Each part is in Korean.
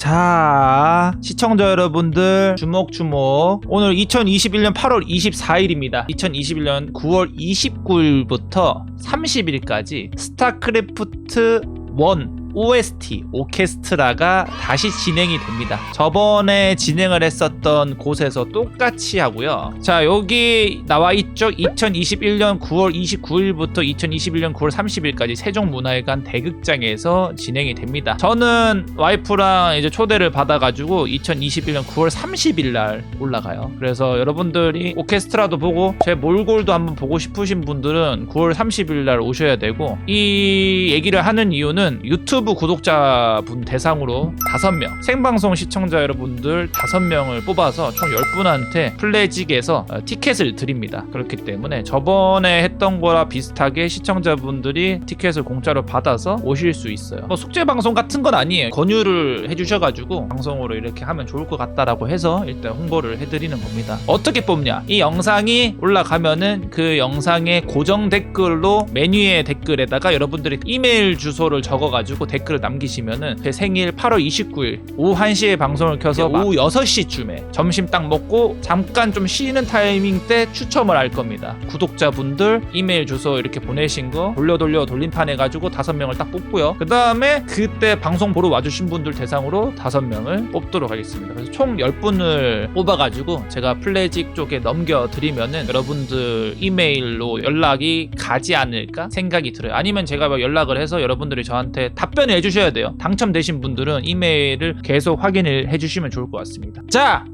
자, 시청자 여러분들 주목 주목. 오늘 2021년 8월 24일입니다. 2021년 9월 29일부터 30일까지 스타크래프트 1 OST 오케스트라가 다시 진행이 됩니다. 저번에 진행을 했었던 곳에서 똑같이 하고요. 자, 여기 나와 있죠. 2021년 9월 29일부터 2021년 9월 30일까지 세종문화회관 대극장에서 진행이 됩니다. 저는 와이프랑 이제 초대를 받아가지고 2021년 9월 30일 날 올라가요. 그래서 여러분들이 오케스트라도 보고 제 몰골도 한번 보고 싶으신 분들은 9월 30일 날 오셔야 되고 이 얘기를 하는 이유는 유튜브 구독자분 대상으로 5명 생방송 시청자 여러분들 5명을 뽑아서 총 10분한테 플래직에서 어, 티켓을 드립니다. 그렇기 때문에 저번에 했던 거랑 비슷하게 시청자분들이 티켓을 공짜로 받아서 오실 수 있어요. 뭐 숙제 방송 같은 건 아니에요. 권유를 해주셔가지고 방송으로 이렇게 하면 좋을 것 같다라고 해서 일단 홍보를 해드리는 겁니다. 어떻게 뽑냐? 이 영상이 올라가면은 그 영상의 고정 댓글로 메뉴의 댓글에다가 여러분들이 이메일 주소를 적어가지고 댓글을 남기시면은 제 생일 8월 29일 오후 1시에 방송을 켜서 오후 6시쯤에 점심 딱 먹고 잠깐 좀 쉬는 타이밍 때 추첨을 할 겁니다. 구독자분들 이메일 주소 이렇게 보내신 거 돌려 돌려 돌림판 해가지고 다섯 명을 딱 뽑고요. 그 다음에 그때 방송 보러 와주신 분들 대상으로 다섯 명을 뽑도록 하겠습니다. 그래서 총 10분을 뽑아가지고 제가 플래직 쪽에 넘겨드리면은 여러분들 이메일로 연락이 가지 않을까 생각이 들어요. 아니면 제가 막 연락을 해서 여러분들이 저한테 답변 을 해주셔야 돼요. 당첨되신 분들은 이메일을 계속 확인을 해주시면 좋을 것 같습니다. 자,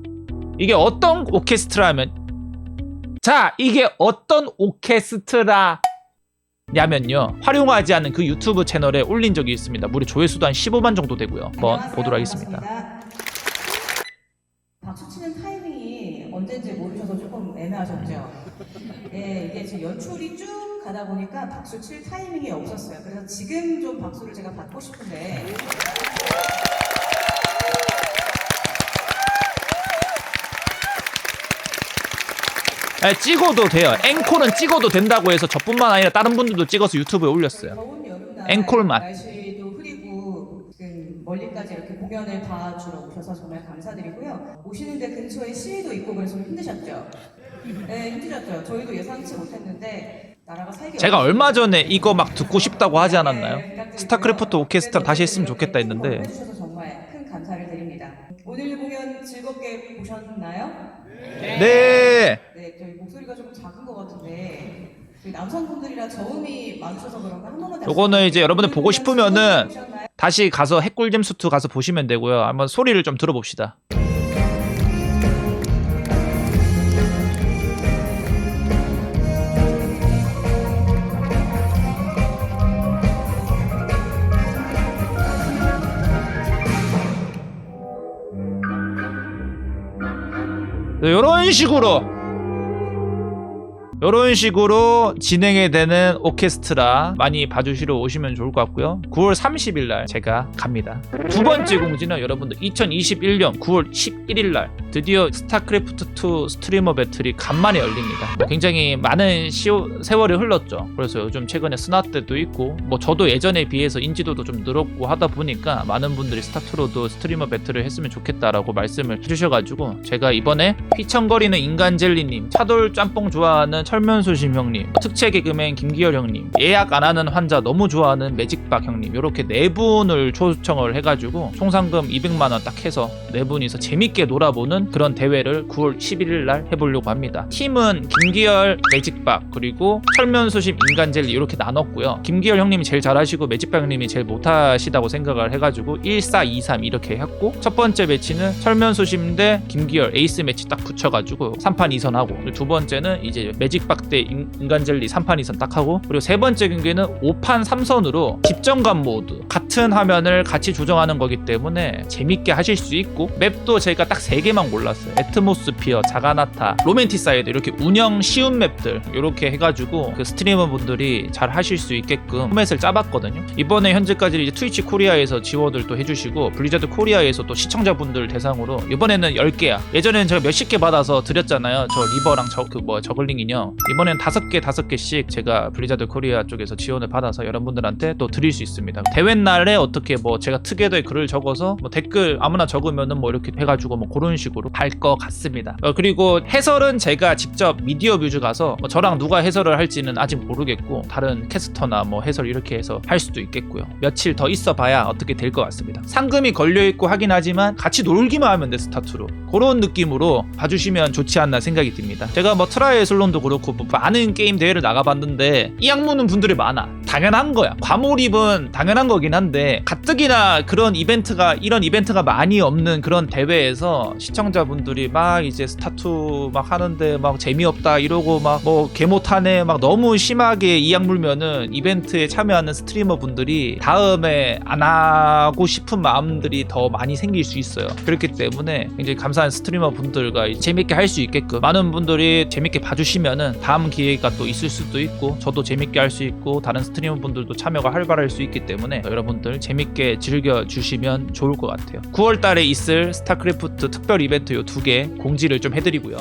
이게 어떤 오케스트라면 자, 이게 어떤 오케스트라 냐면요 활용하지 않은 그 유튜브 채널에 올린 적이 있습니다 무려 조회수도 한 15만 정도 되고요 한번 안녕하세요. 보도록 하겠습니다. 박수 치는 타이밍이 언제인지 모르셔서 조금 애매하셨죠? 예, 이게 지금 연출이 쭉 가다 보니까 박수 칠 타이밍이 없었어요. 그래서 지금 좀 박수를 제가 받고 싶은데 아, 찍어도 돼요 앵콜은 찍어도 된다고 해서 저뿐만 아니라 다른 분들도 찍어서 유튜브에 올렸어요 더운 여름날 앵콜만. 날씨도 흐리고 지금 멀리까지 이렇게 공연을 봐주러 오셔서 정말 감사드리고요. 오시는데 근처에 시위도 있고 그래서 좀 힘드셨죠? 네, 힘드셨죠. 저희도 예상치 못했는데 나라가 살기 제가 얼마 전에 이거 막 듣고 싶다고 하지 네, 않았나요? 부탁드리고요. 스타크래프트 오케스트라 다시 했으면 좋겠다 했는데 해주셔서 정말 큰 감사를 드립니다. 오늘 공연 즐겁게 보셨나요? 네 네, 저희 목소리가 조금 작은 것 같은데 저희 남성분들이라 저음이 많으셔서 그런가 한 번만 다시 요거는 이제 여러분들 보고 싶으면은 보셨나요? 다시 가서 핵꿀잼 수트 가서 보시면 되고요 한번 소리를 좀 들어봅시다 이런 식으로 이런 식으로 진행이 되는 오케스트라 많이 봐주시러 오시면 좋을 것 같고요. 9월 30일 날 제가 갑니다. 두 번째 공지는 여러분들 2021년 9월 11일 날 드디어 스타크래프트 2 스트리머 배틀이 간만에 열립니다. 뭐 굉장히 많은 시오, 세월이 흘렀죠. 그래서 요즘 최근에 스나 때도 있고 뭐 저도 예전에 비해서 인지도도 좀 늘었고 하다 보니까 많은 분들이 스타트로도 스트리머 배틀을 했으면 좋겠다라고 말씀을 해주셔가지고 제가 이번에 휘청거리는 인간젤리님 차돌 짬뽕 좋아하는 철면소심 형님 특채 개그맨 김기열 형님 예약 안 하는 환자 너무 좋아하는 매직박 형님 이렇게 네 분을 초청을 해가지고 총 상금 200만 원 딱 해서 네 분이서 재밌게 놀아보는 그런 대회를 9월 11일 날 해보려고 합니다. 팀은 김기열, 매직박 그리고 철면소심 인간젤리 이렇게 나눴고요. 김기열 형님이 제일 잘하시고 매직박 형님이 제일 못하시다고 생각을 해가지고 1, 4, 2, 3 이렇게 했고 첫 번째 매치는 철면소심 대 김기열 에이스 매치 딱 붙여가지고 3판 2선 하고 그리고 두 번째는 이제 매직 박대 인- 인간젤리 3판 2선 딱 하고 그리고 세 번째 경기는 5판 3선으로 집정관 모드 같은 화면을 같이 조정하는 거기 때문에 재밌게 하실 수 있고 맵도 제가 딱세 개만 골랐어요. 에트모스피어, 자가나타, 로맨티사이드 이렇게 운영 쉬운 맵들 이렇게 해가지고 그 스트리머 분들이 잘 하실 수 있게끔 포맷을 짜봤거든요. 이번에 현재까지 이제 트위치 코리아에서 지원을 또 해주시고 블리자드 코리아에서 또 시청자분들 대상으로 이번에는 10개야. 예전에는 제가 몇십 개 받아서 드렸잖아요. 저 리버랑 저그뭐 저글링 인형 이번엔 다섯 개 다섯 개씩 제가 블리자드 코리아 쪽에서 지원을 받아서 여러분들한테 또 드릴 수 있습니다. 대회 날에 어떻게 뭐 제가 특에도에 글을 적어서 뭐 댓글 아무나 적으면은 뭐 이렇게 해가지고 뭐 그런 식으로 할것 같습니다. 어, 그리고 해설은 제가 직접 미디어 뮤즈 가서 뭐 저랑 누가 해설을 할지는 아직 모르겠고 다른 캐스터나 뭐 해설 이렇게 해서 할 수도 있겠고요. 며칠 더 있어 봐야 어떻게 될 것 같습니다. 상금이 걸려 있고 하긴 하지만 같이 놀기만 하면 돼 스타투로 그런 느낌으로 봐주시면 좋지 않나 생각이 듭니다. 제가 뭐 트라이애슬론도 그렇고 뭐 많은 게임 대회를 나가봤는데 이 악무는 분들이 많아. 당연한 거야. 과몰입은 당연한 거긴 한데 가뜩이나 그런 이벤트가 이런 이벤트가 많이 없는 그런 대회에서 시청자분들이 막 이제 스타투 막 하는데 막 재미없다 이러고 막 뭐 개못하네 막 너무 심하게 이악 물면은 이벤트에 참여하는 스트리머 분들이 다음에 안 하고 싶은 마음들이 더 많이 생길 수 있어요. 그렇기 때문에 굉장히 감사한 스트리머 분들과 재밌게 할 수 있게끔 많은 분들이 재밌게 봐주시 면은 다음 기회가 또 있을 수도 있고 저도 재밌게 할 수 있고 다른 스트리머 분들도 참여가 활발할 수 있기 때문에 여러분들 재밌게 즐겨 주시면 좋을 것 같아요. 9월 달에 있을 스타크래프트 특별 이벤트 요 두 개 공지를 좀 해드리고요.